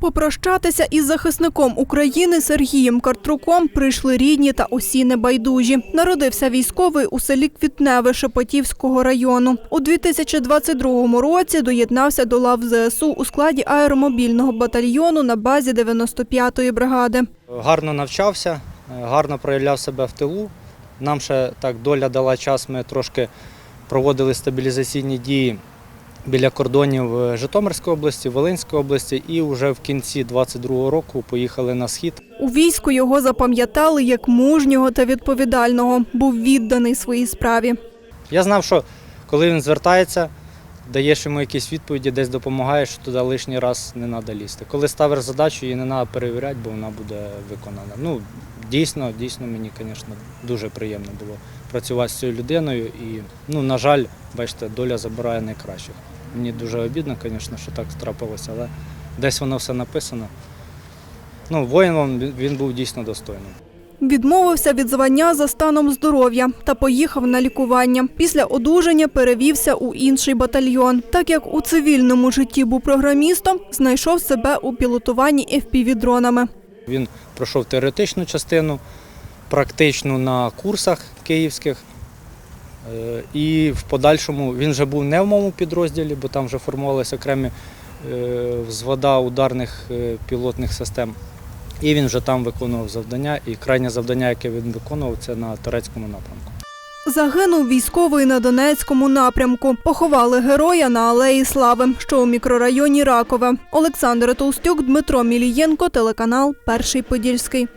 Попрощатися із захисником України Сергієм Картруком прийшли рідні та усі небайдужі. Народився військовий у селі Квітневе Шепетівського району. У 2022 році доєднався до лав ЗСУ у складі аеромобільного батальйону на базі 95-ї бригади. Гарно навчався, гарно проявляв себе в тилу. Нам ще так доля дала час, ми трошки проводили стабілізаційні дії біля кордонів е, Житомирської області, Волинської області і вже в кінці 22-го року поїхали на схід. У війську його запам'ятали як мужнього та відповідального. Був відданий своїй справі. Я знав, що коли він звертається, даєш йому якісь відповіді, десь допомагаєш, туди лишній раз не треба лізти. Коли ставиш задачу, її не треба перевіряти, бо вона буде виконана. Ну, дійсно, дійсно, мені, звісно, дуже приємно було працювати з цією людиною. І, ну, на жаль, бачите, доля забирає найкращих. Мені дуже обідно, звісно, що так трапилося, але десь воно все написано. Ну, воїном він- був дійсно достойним. Відмовився від звання за станом здоров'я та поїхав на лікування. Після одужання перевівся у інший батальйон. Так як у цивільному житті був програмістом, знайшов себе у пілотуванні FPV-дронами. Він пройшов теоретичну частину, практичну на курсах київських. Е, І в подальшому він вже був не в моєму підрозділі, бо там вже формувалися окремі е, взвода ударних е, пілотних систем. І він вже там виконував завдання. І крайнє завдання, яке він виконував, це на турецькому напрямку. Загинув військовий на Донецькому напрямку. Поховали героя на Алеї Слави, що у мікрорайоні Ракове. Олександр Толстюк, Дмитро Мілієнко, телеканал Перший Подільський.